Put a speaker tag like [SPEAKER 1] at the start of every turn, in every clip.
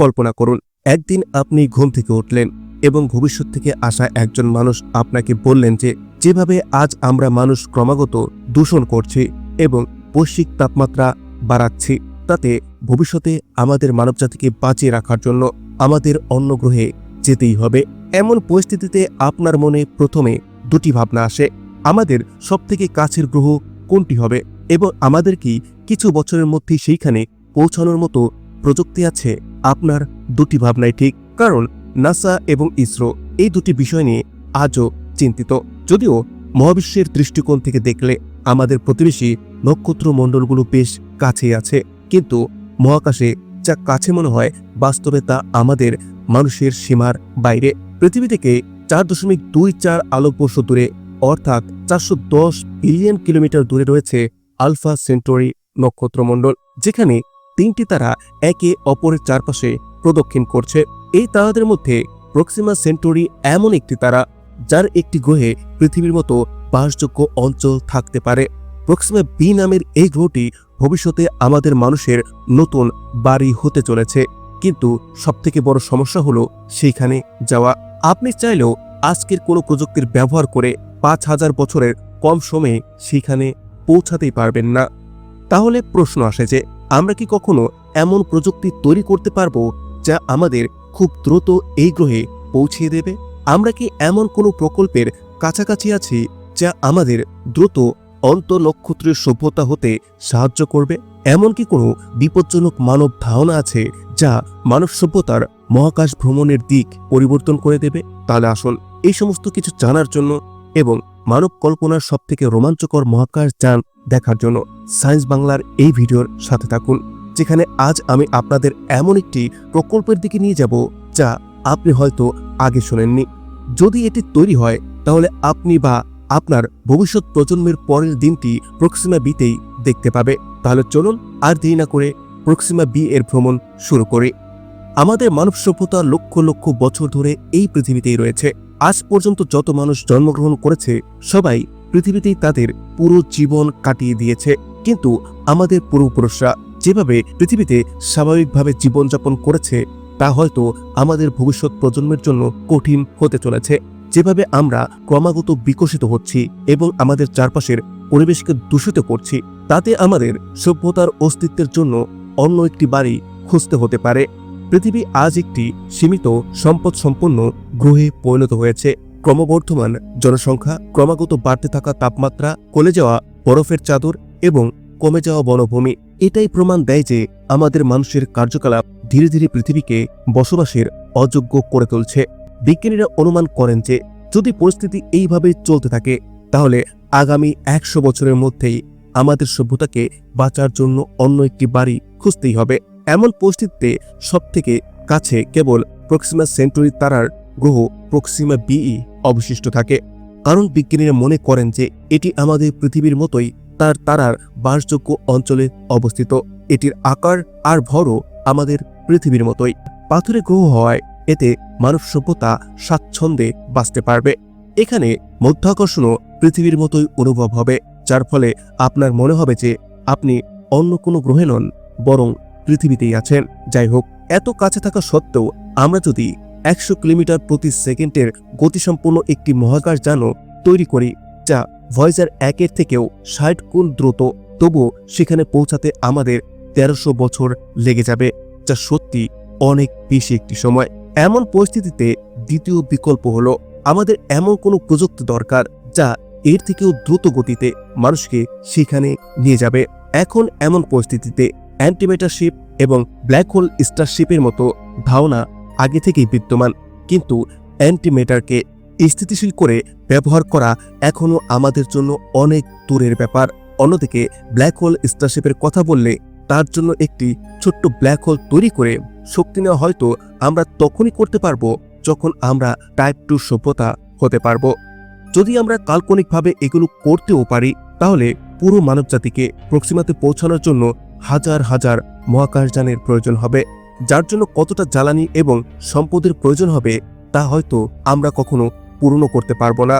[SPEAKER 1] কল্পনা করুন, একদিন আপনি ঘুম থেকে উঠলেন এবং ভবিষ্যৎ থেকে আসা একজন মানুষ আপনাকে বললেন যে, যেভাবে আজ আমরা মানুষ ক্রমাগত দূষণ করছি এবং বৈশ্বিক তাপমাত্রা বাড়াচ্ছি, তাতে ভবিষ্যতে আমাদের মানবজাতিকে বাঁচিয়ে রাখার জন্য আমাদের অন্য গ্রহে যেতেই হবে। এমন পরিস্থিতিতে আপনার মনে প্রথমে দুটি ভাবনা আসে, আমাদের সবথেকে কাছের গ্রহ কোনটি হবে এবং আমাদের কি কিছু বছরের মধ্যেই সেইখানে পৌঁছানোর মতো প্রযুক্তি আছে আপনার দুটি ভাবনাই ঠিক, কারণ নাসা এবং ইসরো এই দুটি বিষয় নিয়ে আজও চিন্তিত। যদিও মহাবিশ্বের দৃষ্টিকোণ থেকে দেখলে আমাদের প্রতিবেশী নক্ষত্র মণ্ডলগুলো বেশ কাছেই আছে, কিন্তু মহাকাশে যা কাছে মনে হয় বাস্তবে তা আমাদের মানুষের সীমার বাইরে। পৃথিবী থেকে চার দশমিক দুই চার আলোকবর্ষ দূরে, অর্থাৎ চারশো দশ বিলিয়ন কিলোমিটার দূরে রয়েছে আলফা সেন্টোরি নক্ষত্রমণ্ডল, যেখানে তিনটি তারা একে অপরের চারপাশে প্রদক্ষিণ করছে। এই তারাদের মধ্যে প্রক্সিমা সেন্টোরি এমন একটি তারা, যার একটি গ্রহে পৃথিবীর মতো বাসযোগ্য অঞ্চল থাকতে পারে। প্রক্সিমা বি নামের এই গ্রহটি ভবিষ্যতে আমাদের মানুষের নতুন বাড়ি হতে চলেছে। কিন্তু সবথেকে বড় সমস্যা হলো সেইখানে যাওয়া। আপনি চাইলেও আজকের কোনো প্রযুক্তির ব্যবহার করে পাঁচ হাজার বছরের কম সময়ে সেখানে পৌঁছাতেই পারবেন না। তাহলে প্রশ্ন আসে যে আমরা কি কখনো এমন প্রযুক্তি তৈরি করতে পারব যা আমাদের খুব দ্রুত এই গ্রহে পৌঁছিয়ে দেবে? আমরা কি এমন কোনো প্রকল্পের কাছাকাছি আছি যা আমাদের দ্রুত অন্তনক্ষত্রের সভ্যতা হতে সাহায্য করবে? এমন কি কোনো বিপজ্জনক মানব ধারণা আছে যা মানব সভ্যতার মহাকাশ ভ্রমণের দিক পরিবর্তন করে দেবে? তাহলে আসুন এই সমস্ত কিছু জানার জন্য এবং মানব কল্পনার সবথেকে রোমাঞ্চকর মহাকাশ যান দেখার জন্য সায়েন্স বাংলার এই ভিডিওর সাথে থাকুন, যেখানে আজ আমি আপনাদের এমন একটি প্রকল্পের দিকে নিয়ে যাব যা আপনি হয়তো আগে শোনেননি। যদি এটি তৈরি হয়, তাহলে আপনি বা আপনার ভবিষ্যৎ প্রজন্মের পরের দিনটি প্রক্সিমা বিতেই দেখতে পাবে। তাহলে চলুন আর দেরি না করে প্রক্সিমা বি এর ভ্রমণ শুরু করি। আমাদের মানব সভ্যতা লক্ষ লক্ষ বছর ধরে এই পৃথিবীতেই রয়েছে। আজ পর্যন্ত যত মানুষ জন্মগ্রহণ করেছে, সবাই পৃথিবীতেই তাদের পুরো জীবন কাটিয়ে দিয়েছে। কিন্তু আমাদের পূর্বপুরুষরা যেভাবে পৃথিবীতে স্বাভাবিকভাবে জীবনযাপন করেছে, তা হয়তো আমাদের ভবিষ্যৎ প্রজন্মের জন্য কঠিন হতে চলেছে। যেভাবে আমরা ক্রমাগত বিকশিত হচ্ছি এবং আমাদের চারপাশের পরিবেশকে দূষিত করছি, তাতে আমাদের সভ্যতার অস্তিত্বের জন্য অন্য একটি বাড়ি খুঁজতে হতে পারে। পৃথিবী আজ একটি সীমিত সম্পদ সম্পন্ন গ্রহে পরিণত হয়েছে। ক্রমবর্ধমান জনসংখ্যা ক্রমাগত বাড়তে থাকা তাপমাত্রা কলে যাওয়া বরফের চাদর এবং কমে যাওয়া বনভূমি। এটাই প্রমাণ দেয় যে আমাদের মানুষের কার্যকলাপ ধীরে ধীরে পৃথিবীকে বসবাসের অযোগ্য করে তুলছে। বিজ্ঞানীরা অনুমান করেন যে, যদি পরিস্থিতি এইভাবে চলতে থাকে, তাহলে আগামী একশো বছরের মধ্যেই আমাদের সভ্যতাকে বাঁচার জন্য অন্য একটি বাড়ি খুঁজতেই হবে। এমন পরিস্থিতিতে সবথেকে কাছে কেবল প্রক্সিমা সেন্টুরি তারার গ্রহ প্রক্সিমা বিই অবশিষ্ট থাকে। কারণ বিজ্ঞানীরা মনে করেন যে এটি আমাদের পৃথিবীর মতোই তার তারার বাসযোগ্য অঞ্চলে অবস্থিত। এটির আকার আর ভরও আমাদের পৃথিবীর মতোই। পাথুরে গ্রহ হওয়ায় এতে মানব সভ্যতা স্বাচ্ছন্দ্যে বাঁচতে পারবে। এখানে মধ্যাকর্ষণও পৃথিবীর মতোই অনুভব হবে, যার ফলে আপনার মনে হবে যে আপনি অন্য কোনো গ্রহে নন, বরং পৃথিবীতেই আছেন। যাই হোক, এত কাছে থাকা সত্ত্বেও আমরা যদি একশো কিলোমিটার প্রতি সেকেন্ডের গতিসম্পন্ন একটি মহাকাশ যানও তৈরি করি, যা ভয়েজার একের থেকেও ষাট গুণ দ্রুত। তবুও সেখানে পৌঁছাতে আমাদের তেরোশো বছর লেগে যাবে, যা সত্যি অনেক বেশি একটি সময়। এমন পরিস্থিতিতে দ্বিতীয় বিকল্প হলো, আমাদের এমন কোনো প্রযুক্তি দরকার, যা এর থেকেও দ্রুত গতিতে মানুষকে সেখানে নিয়ে যাবে। এখন এমন পরিস্থিতিতে অ্যান্টিমেটারশিপ এবং ব্ল্যাক হোল স্টারশিপের মতো ধারণা আগে থেকেই বিদ্যমান, কিন্তু অ্যান্টিমেটারকে স্থিতিশীল করে ব্যবহার করা এখনও আমাদের জন্য অনেক দূরের ব্যাপার। অন্যদিকে ব্ল্যাক হোল স্টারশিপের কথা বললে তার জন্য একটি ছোট্ট ব্ল্যাক হোল তৈরি করে শক্তি নেওয়া হয়তো আমরা তখনই করতে পারব যখন আমরা টাইপ টু সভ্যতা হতে পারব। যদি আমরা কাল্পনিকভাবে এগুলো করতেও পারি, তাহলে পুরো মানবজাতিকে প্রক্সিমাতে পৌঁছানোর জন্য হাজার হাজার মহাকাশযানের প্রয়োজন হবে। যার জন্য কতটা জ্বালানি এবং সম্পদের প্রয়োজন হবে তা হয়তো আমরা কখনো পূর্ণ করতে পারব না।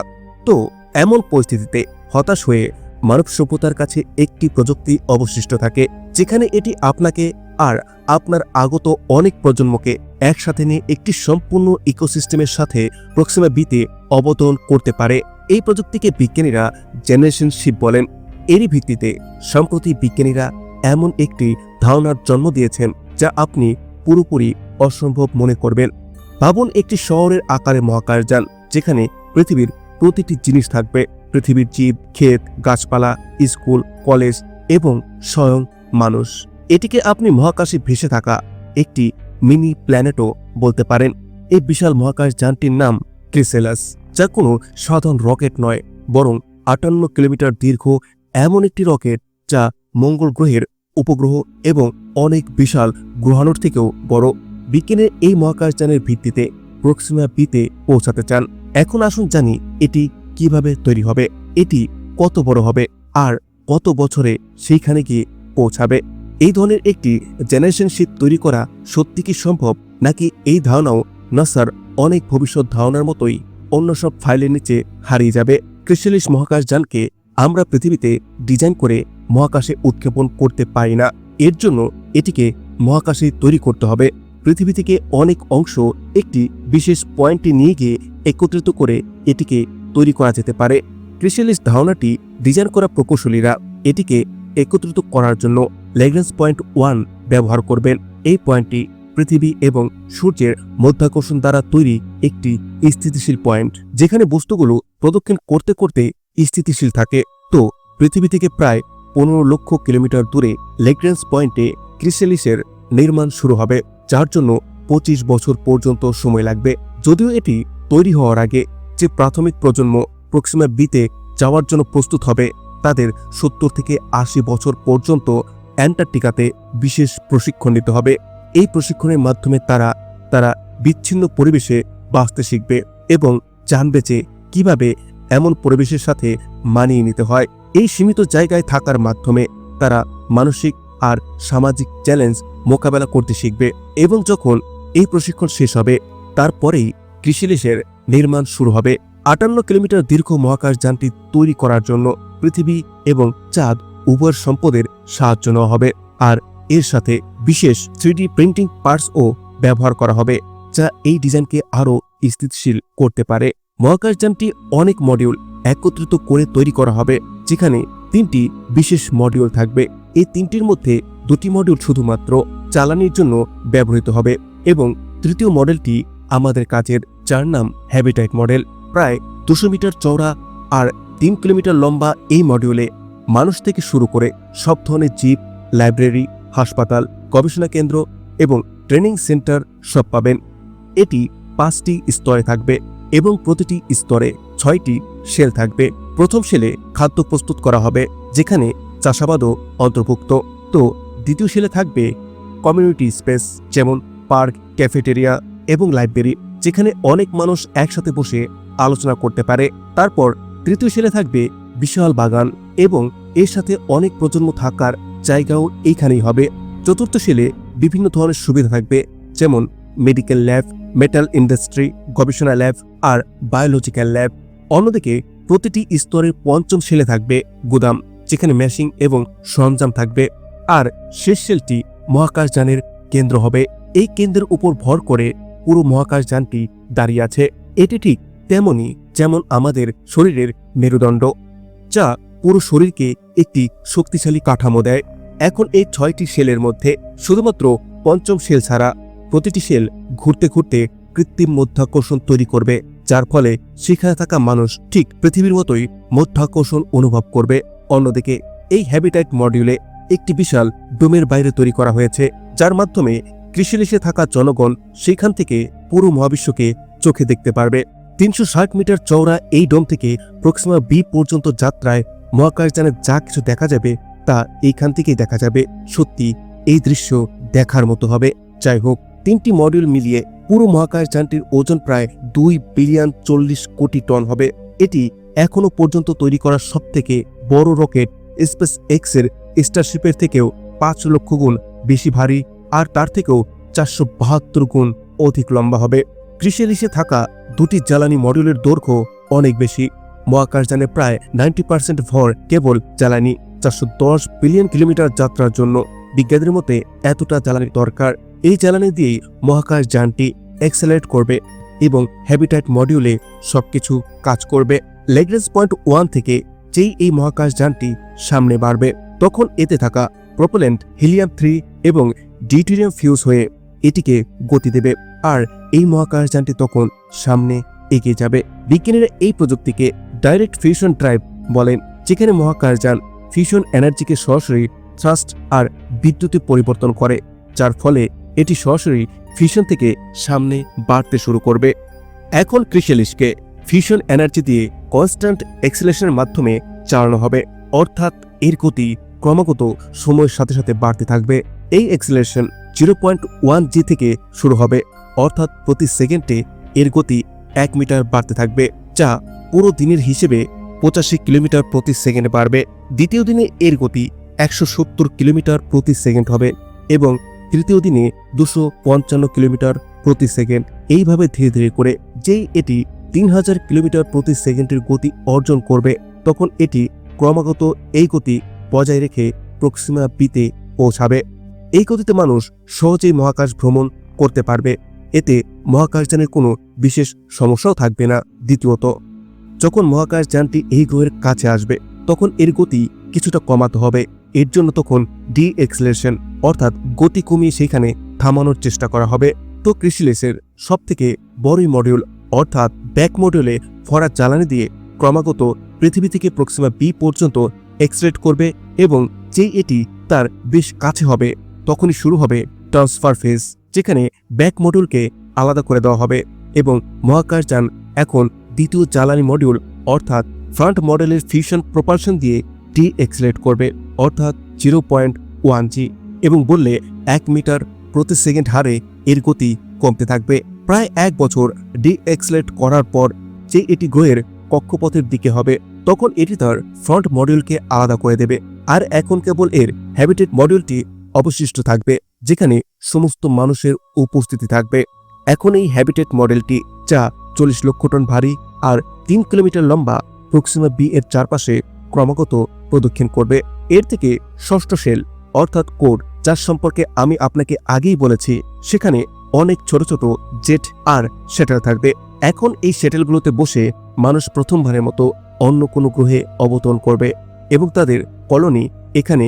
[SPEAKER 1] তো এমন পরিস্থিতিতে হতাশ হয়ে মানব সভ্যতার কাছে একটি প্রযুক্তি অবশিষ্ট থাকে, যেখানে এটি আপনাকে আর আপনার আগত অনেক প্রজন্মকে একসাথে নিয়ে একটি সম্পূর্ণ ইকোসিস্টেমের সাথে প্রক্সিমা বিতে অবতরণ করতে পারে। এই প্রযুক্তিকে বিজ্ঞানীরা জেনারেশন শিপ বলেন। এরই ভিত্তিতে সম্প্রতি বিজ্ঞানীরা এমন একটি ধারণার জন্ম দিয়েছেন, যা আপনি পুরোপুরি অসম্ভব মনে করবেন। ভাবুন একটি শহরের আকারে মহাকাশযান যেখানে পৃথিবীর প্রতিটি জিনিস থাকবে। পৃথিবীর জীব, ক্ষেত, গাছপালা, স্কুল, কলেজ এবং স্বয়ং মানুষ। এটিকে আপনি মহাকাশে ভেসে থাকা একটি মিনি প্ল্যানেটও বলতে পারেন। এই বিশাল মহাকাশ যানটির নাম ক্রিসেলাস, যা কোনো সাধারণ রকেট নয়, বরং আটান্ন কিলোমিটার দীর্ঘ এমন একটি রকেট যা মঙ্গল গ্রহের উপগ্রহ এবং অনেক বিশাল গ্রহাণুর থেকেও বড়। বিজ্ঞানের এই মহাকাশযানের ভিত্তিতে প্রক্সিমা বিতে পৌঁছাতে চান। এখন আসুন জানি এটি কীভাবে তৈরি হবে, এটি কত বড় হবে আর কত বছরে সেইখানে গিয়ে পৌঁছাবে। এই ধরনের একটি জেনারেশন শিপ তৈরি করা সত্যি কি সম্ভব, নাকি এই ধারণাও নাসার অনেক ভবিষ্যৎ ধারণার মতোই অন্য সব ফাইলের নিচে হারিয়ে যাবে? ক্রিস্টালিস মহাকাশযানকে আমরা পৃথিবীতে ডিজাইন করে মহাকাশে উৎক্ষেপণ করতে পারি না। এর জন্য এটিকে মহাকাশে তৈরি করতে হবে। পৃথিবী থেকে অনেক অংশ একটি বিশেষ পয়েন্টে নিয়ে গিয়ে একত্রিত করে এটিকে তৈরি করা যেতে পারে। ক্রিস্টালিস ধারণাটি ডিজাইন করা প্রকৌশলীরা এটিকে একত্রিত করার জন্য লেগ্রেন্স পয়েন্ট ওয়ান ব্যবহার করবেন। এই পয়েন্টটি পৃথিবী এবং সূর্যের মধ্যাকর্ষণ দ্বারা তৈরি একটি স্থিতিশীল পয়েন্ট। যেখানে বস্তুগুলো প্রদক্ষিণ করতে করতে স্থিতিশীল থাকে। তো, পৃথিবী থেকে প্রায় পনেরো লক্ষ কিলোমিটার দূরে লেগ্রেন্স পয়েন্টে ক্রিসেলিসের নির্মাণ শুরু হবে, যার জন্য পঁচিশ বছর পর্যন্ত সময় লাগবে। যদিও এটি তৈরি হওয়ার আগে যে প্রাথমিক প্রজন্ম প্রক্সিমা বিতে যাওয়ার জন্য প্রস্তুত হবে, তাদের সত্তর থেকে আশি বছর পর্যন্ত অ্যান্টার্কটিকাতে বিশেষ প্রশিক্ষণ নিতে হবে। এই প্রশিক্ষণের মাধ্যমে তারা তারা বিচ্ছিন্ন পরিবেশে বাঁচতে শিখবে এবং জানবে যে কীভাবে এমন পরিবেশের সাথে মানিয়ে নিতে হয়। এই সীমিত জায়গায় থাকার মাধ্যমে তারা মানসিক আর সামাজিক চ্যালেঞ্জ মোকাবেলা করতে শিখবে এবং যখন এই প্রশিক্ষণ শেষ হবে, তারপরেই কৃষিলিশের নির্মাণ শুরু হবে। আটান্ন কিলোমিটার দীর্ঘ মহাকাশ যানটি তৈরি করার জন্য পৃথিবী এবং চাঁদ উভয়ের সম্পদের সাহায্য নেওয়া হবে আর এর সাথে বিশেষ থ্রিডি প্রিন্টিং পার্টসও ব্যবহার করা হবে, যা এই ডিজাইনকে আরও স্থিতিশীল করতে পারে। মহাকাশযানটি অনেক মডিউল একত্রিত করে তৈরি করা হবে, যেখানে তিনটি বিশেষ মডিউল থাকবে। এই তিনটির মধ্যে দুটি মডিউল শুধুমাত্র চালানির জন্য ব্যবহৃত হবে এবং তৃতীয় মডেলটি আমাদের কাজের যার নাম হ্যাবিটাইট মডেল প্রায় দুশো মিটার চওড়া আর তিন কিলোমিটার লম্বা এই মডিউলে মানুষ থেকে শুরু করে সব ধরনের জীব লাইব্রেরি হাসপাতাল, গবেষণা কেন্দ্র এবং ট্রেনিং সেন্টার সব পাবেন। এটি পাঁচটি স্তরে থাকবে। এবং প্রতিটি স্তরে ছয়টি শেল থাকবে। প্রথম শেলে খাদ্য প্রস্তুত করা হবে, যেখানে চাষাবাদও অন্তর্ভুক্ত। তো দ্বিতীয় শেলে থাকবে কমিউনিটি স্পেস যেমন পার্ক ক্যাফেটেরিয়া এবং লাইব্রেরি যেখানে অনেক মানুষ একসাথে বসে আলোচনা করতে পারে। তারপর তৃতীয় শেলে থাকবে বিশাল বাগান এবং এর সাথে অনেক প্রজন্ম থাকার জায়গাও এইখানেই হবে। চতুর্থ শেলে বিভিন্ন ধরনের সুবিধা থাকবে, যেমন মেডিকেল ল্যাব মেটাল ইন্ডাস্ট্রি, গবেষণা ল্যাব আর বায়োলজিক্যাল ল্যাব। অন্যদিকে, প্রতিটি স্তরের পঞ্চম শেলে থাকবে গুদাম, যেখানে মেশিং এবং সরঞ্জাম থাকবে। আর শেষ শেলটি মহাকাশযানের কেন্দ্র হবে। এই কেন্দ্রের উপর ভর করে পুরো মহাকাশযানটি দাঁড়িয়ে আছে। এটি ঠিক তেমনই যেমন আমাদের শরীরের মেরুদণ্ড, যা পুরো শরীরকে একটি শক্তিশালী কাঠামো দেয়। এখন এই ছয়টি সেলের মধ্যে শুধুমাত্র পঞ্চম সেল ছাড়া প্রতিটি সেল ঘুরতে ঘুরতে কৃত্রিম মধ্যাকর্ষণ তৈরি করবে, যার ফলে সেখানে থাকা মানুষ ঠিক পৃথিবীর মতোই মধ্যাকর্ষণ অনুভব করবে। অন্যদিকে, এই হ্যাবিটাইট মডিউলে একটি বিশাল ডোমের বাইরে তৈরি করা হয়েছে, যার মাধ্যমে কৃষিলেশে থাকা জনগণ সেখান থেকে পুরো মহাবিশ্বকে চোখে দেখতে পারবে। তিনশো ষাট মিটার চওড়া এই ডোম থেকে প্রক্সিমা বি পর্যন্ত যাত্রায় মহাকাশযানে যা কিছু দেখা যাবে, তা এইখান থেকেই দেখা যাবে। সত্যি, এই দৃশ্য দেখার মতো হবে। যাই হোক তিনটি মডিউল মিলিয়ে পুরো মহাকাশযানটির ওজন প্রায় দুই বিলিয়ন চল্লিশ কোটি টন হবে। এটি এখনও পর্যন্ত তৈরি করা সবথেকে বড় রকেট স্পেস এক্সের স্টারশিপের থেকেও পাঁচ লক্ষ গুণ বেশি ভারী আর তার থেকেও চারশো বাহাত্তর গুণ অধিক লম্বা হবে। কৃষিলিশে থাকা দুটি জ্বালানি মডিউলের দৈর্ঘ্য অনেক বেশি। মহাকাশযানে প্রায় নাইনটি পার্সেন্ট ভর কেবল জ্বালানি, চারশো দশ বিলিয়ন কিলোমিটার যাত্রার জন্য। বিজ্ঞানীদের মতে এতটা জ্বালানি দরকার। এই জ্বালানি দিয়েই মহাকাশ যানটি এক্সেলারেট করবে এবং হ্যাবিটাইট মডিউলে সবকিছু কাজ করবে। লেগ্রেন্স পয়েন্ট ওয়ান থেকে যেই এই মহাকাশ যানটি সামনে বাড়বে, তখন এতে থাকা প্রোপোলেন্ট হিলিয়াম থ্রি এবং ডিউটেরিয়াম ফিউজ হয়ে এটিকে গতি দেবে। আর এই মহাকাশ যানটি তখন সামনে এগিয়ে যাবে। বিজ্ঞানীরা এই প্রযুক্তিকে ডাইরেক্ট ফিউশন ড্রাইভ বলেন, যেখানে মহাকাশ যান ফিউশন এনার্জিকে সরাসরি থ্রাস্ট আর বিদ্যুতে পরিবর্তন করে, যার ফলে এটি সরাসরি ফিশন থেকে সামনে বাড়তে শুরু করবে। এখন ক্রিশালিসকে ফিউশন এনার্জি দিয়ে কনস্ট্যান্ট এক্সেলেশনের মাধ্যমে চালানো হবে। অর্থাৎ এর গতি ক্রমাগত সময়ের সাথে সাথে বাড়তে থাকবে। এই acceleration zero point one G থেকে শুরু হবে। অর্থাৎ প্রতি সেকেন্ডে এর গতি এক মিটার বাড়তে থাকবে, যা পুরো দিনের হিসেবে পঁচাশি কিলোমিটার প্রতি সেকেন্ডে বাড়বে। দ্বিতীয় দিনে এর গতি একশো সত্তর কিলোমিটার প্রতি সেকেন্ড হবে এবং তৃতীয় দিনে দুশো পঞ্চান্ন কিলোমিটার প্রতি সেকেন্ড। এইভাবে ধীরে ধীরে করে যেই এটি তিন হাজার কিলোমিটার প্রতি সেকেন্ডের গতি অর্জন করবে, তখন এটি ক্রমাগত এই গতি বজায় রেখে প্রক্সিমা বিতে পৌঁছাবে। এই গতিতে মানুষ সহজেই মহাকাশ ভ্রমণ করতে পারবে। এতে মহাকাশযানের কোনো বিশেষ সমস্যাও থাকবে না। দ্বিতীয়ত, যখন মহাকাশযানটি এই গ্রহের কাছে আসবে, তখন এর গতি কিছুটা কমাতে হবে। এর জন্য তখন ডি এক্সেলেশন অর্থাৎ গতি কমিয়ে সেখানে থামানোর চেষ্টা করা হবে। তো ক্রিসিলেসের সব থেকে বড়ই মডিউল, অর্থাৎ ব্যাক মডিউলে ফরা জ্বালানি দিয়ে ক্রমাগত পৃথিবী থেকে প্রক্সিমা বি পর্যন্ত এক্সরেট করবে এবং যেই এটি তার বেশ কাছে হবে, তখনই শুরু হবে ট্রান্সফার ফেজ, যেখানে ব্যাক মডিউলকে আলাদা করে দেওয়া হবে এবং মহাকাশযান এখন দ্বিতীয় জ্বালানি মডিউল, অর্থাৎ ফ্রন্ট মডেলের ফিউশন প্রপালশন দিয়ে ডি এক্সেলেট করবে। অর্থাৎ জিরো পয়েন্ট ওয়ান জি এবং বললে এক মিটার প্রতি সেকেন্ড হারে এর গতি কমতে থাকবে। প্রায় এক বছর ডি এক্সেলেট করার পর যে এটি গ্রহের কক্ষপথের দিকে হবে, তখন এটি তার ফ্রন্ট মডিউলকে আলাদা করে দেবে। আর এখন কেবল এর হ্যাবিটেট মডিউলটি অবশিষ্ট থাকবে, যেখানে সমস্ত মানুষের উপস্থিতি থাকবে। এখন এই হ্যাবিটেট মডেলটি, যা চল্লিশ লক্ষ টন ভারী আর তিন কিলোমিটার লম্বা, প্রক্সিমা বি এর চারপাশে ক্রমাগত প্রদক্ষিণ করবে। এর থেকে ষষ্ঠ সেল, অর্থাৎ কোড, যার সম্পর্কে আমি আপনাকে আগেই বলেছি, সেখানে অনেক ছোট ছোট জেট আর শ্যাটেল থাকবে। এখন এই সেটেলগুলোতে বসে মানুষ প্রথমবারের মতো অন্য কোনো গ্রহে অবতরণ করবে এবং তাদের কলোনি এখানে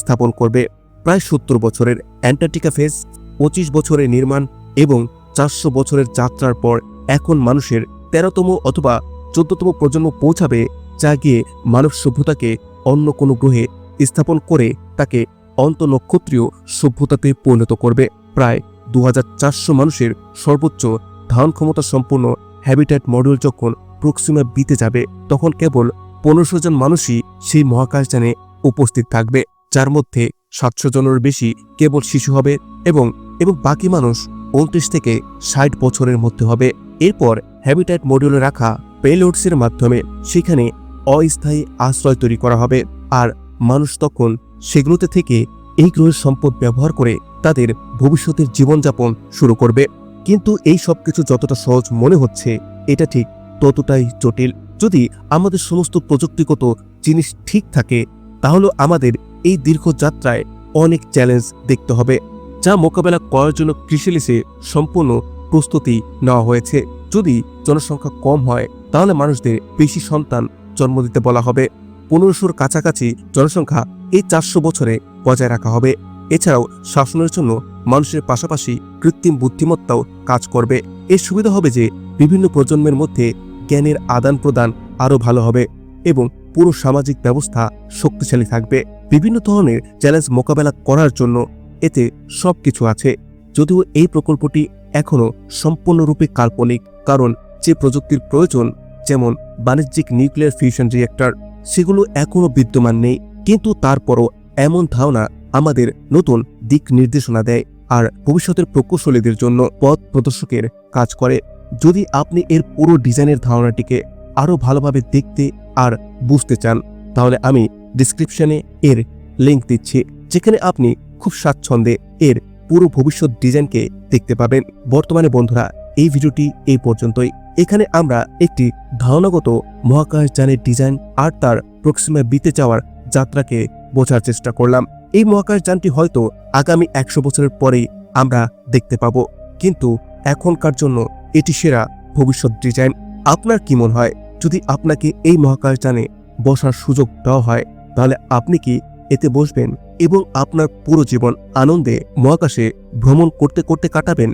[SPEAKER 1] স্থাপন করবে। প্রায় সত্তর বছরের অ্যান্টার্কটিকা ফেজ, পঁচিশ বছরের নির্মাণ এবং চারশো বছরের যাত্রার পর এখন মানুষের তেরোতম অথবা চোদ্দতম প্রজন্ম পৌঁছাবে, যা গিয়ে মানব সভ্যতাকে অন্য কোনো গ্রহে স্থাপন করে তাকে অন্তনক্ষত্রীয় সভ্যতাতে পরিণত করবে। প্রায় দু হাজার চারশো মানুষের সর্বোচ্চ ধারণ ক্ষমতা সম্পন্ন হ্যাবিট্যাট মডিউল যখন প্রক্সিমা বিতে যাবে, তখন কেবল পনেরোশো জন মানুষই সেই মহাকাশযানে উপস্থিত থাকবে, যার মধ্যে সাতশো জনের বেশি কেবল শিশু হবে এবং এবং বাকি মানুষ উনত্রিশ থেকে ষাট বছরের মধ্যে হবে। এরপর হ্যাবিট্যাট মডিউলে রাখা পেলোডসের মাধ্যমে সেখানে অস্থায়ী আশ্রয় তৈরি করা হবে। আর মানুষ তখন সেগুলোতে থেকে এই গ্রহের সম্পদ ব্যবহার করে তাদের ভবিষ্যতের জীবনযাপন শুরু করবে। কিন্তু এই সব কিছু যতটা সহজ মনে হচ্ছে, এটা ঠিক ততটাই জটিল। যদি আমাদের সমস্ত প্রযুক্তিগত জিনিস ঠিক থাকে, তাহলে আমাদের এই দীর্ঘ যাত্রায় অনেক চ্যালেঞ্জ দেখতে হবে, যা মোকাবেলা করার জন্য কৃষিলিসে সম্পূর্ণ প্রস্তুতি নেওয়া হয়েছে। যদি জনসংখ্যা কম হয়, তাহলে মানুষদের বেশি সন্তান জন্ম দিতে বলা হবে। পনেরোশোর কাছাকাছি জনসংখ্যা এই চারশো বছরে বজায় রাখা হবে। এছাড়াও শাসনের জন্য মানুষের পাশাপাশি কৃত্রিম বুদ্ধিমত্তাও কাজ করবে। এর সুবিধা হবে যে বিভিন্ন প্রজন্মের মধ্যে জ্ঞানের আদান প্রদান আরও ভালো হবে এবং পুরো সামাজিক ব্যবস্থা শক্তিশালী থাকবে। বিভিন্ন ধরনের চ্যালেঞ্জ মোকাবেলা করার জন্য এতে সব কিছু আছে। যদিও এই প্রকল্পটি এখনও সম্পূর্ণরূপে কাল্পনিক, কারণ যে প্রযুক্তির প্রয়োজন, যেমন বাণিজ্যিক নিউক্লিয়ার ফিউশন রিয়েক্টর সেগুলো এখনও বিদ্যমান নেই, কিন্তু তারপরও এমন ধারণা আমাদের নতুন দিক নির্দেশনা দেয় আর ভবিষ্যতের প্রকৌশলীদের জন্য পথ প্রদর্শকের কাজ করে। যদি আপনি এর পুরো ডিজাইনের ধারণাটিকে আরও ভালোভাবে দেখতে আর বুঝতে চান, তাহলে আমি ডিসক্রিপশনে এর লিঙ্ক দিচ্ছি, যেখানে আপনি খুব স্বাচ্ছন্দ্যে এর পুরো ভবিষ্যৎ ডিজাইনকে দেখতে পাবেন। বর্তমানে বন্ধুরা, এই ভিডিওটি এই পর্যন্তই। এখানে আমরা একটি ধারণাগত মহাকাশযানের ডিজাইন আর তার প্রক্সিমা বিতে যাওয়ার যাত্রাকে বোঝার চেষ্টা করলাম। এই মহাকাশযানটি হয়তো আগামী একশো বছরের পরেই আমরা দেখতে পাবো, কিন্তু এখনকার জন্য এটি সেরা ভবিষ্যৎ ডিজাইন। আপনার কি মনে হয়, যদি আপনাকে এই মহাকাশযানে বসার সুযোগ দেওয়া হয়, তাহলে আপনি কি এতে বসবেন এবং আপনার পুরো জীবন আনন্দে মহাকাশে ভ্রমণ করতে করতে কাটাবেন?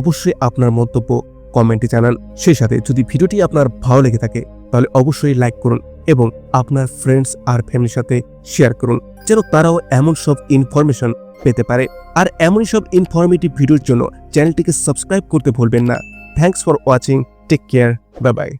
[SPEAKER 1] অবশ্যই আপনার মন্তব্য কমেন্টে জানান। সেই সাথে যদি ভিডিওটি আপনার ভালো লেগে থাকে, তাহলে অবশ্যই লাইক করুন এবং আপনার ফ্রেন্ডস আর ফ্যামিলির সাথে শেয়ার করুন, যেন তারাও এমন সব ইনফরমেশন পেতে পারে। আর এমনই সব ইনফরমেটিভ ভিডিওর জন্য চ্যানেলটিকে সাবস্ক্রাইব করতে ভুলবেন না। Thanks for watching take care bye bye